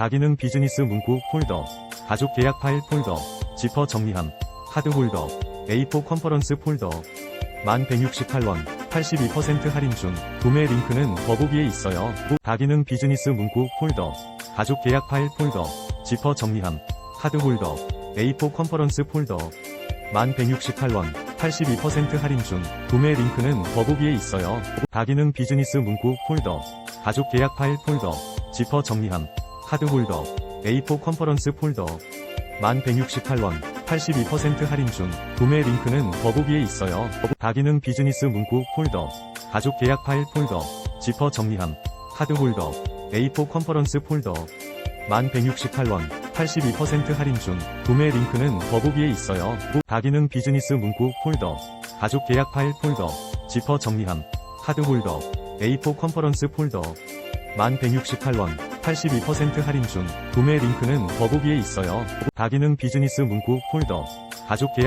다기능 비즈니스 문구 폴더, 가족 계약 파일 폴더, 지퍼 정리함, 카드 홀더, A4 컨퍼런스 폴더, 1168원, 82% 할인 중, 구매 링크는 더보기에 있어요. 다기능 비즈니스 문구 폴더, 가족 계약 파일 폴더, 지퍼 정리함, 카드 홀더, A4 컨퍼런스 폴더, 1168원, 82% 할인 중, 구매 링크는 더보기에 있어요. 다기능 비즈니스 문구 폴더, 가족 계약 파일 폴더, 지퍼 정리함, 카드 홀더, A4 컨퍼런스 폴더, 1168원, 82% 할인 중, 구매 링크는 더보기에 있어요. 다기능 비즈니스 문구 폴더, 가족 계약 파일 폴더, 지퍼 정리함, 카드 홀더, A4 컨퍼런스 폴더, 1168원, 82% 할인 중, 구매 링크는 더보기에 있어요. 다기능 비즈니스 문구 폴더, 가족 계약 파일 폴더, 지퍼 정리함, 카드 홀더, A4 컨퍼런스 폴더, 1168원, 82% 할인 중, 구매 링크는 더보기에 있어요. 다기능 비즈니스 문구 폴더, 가족 계약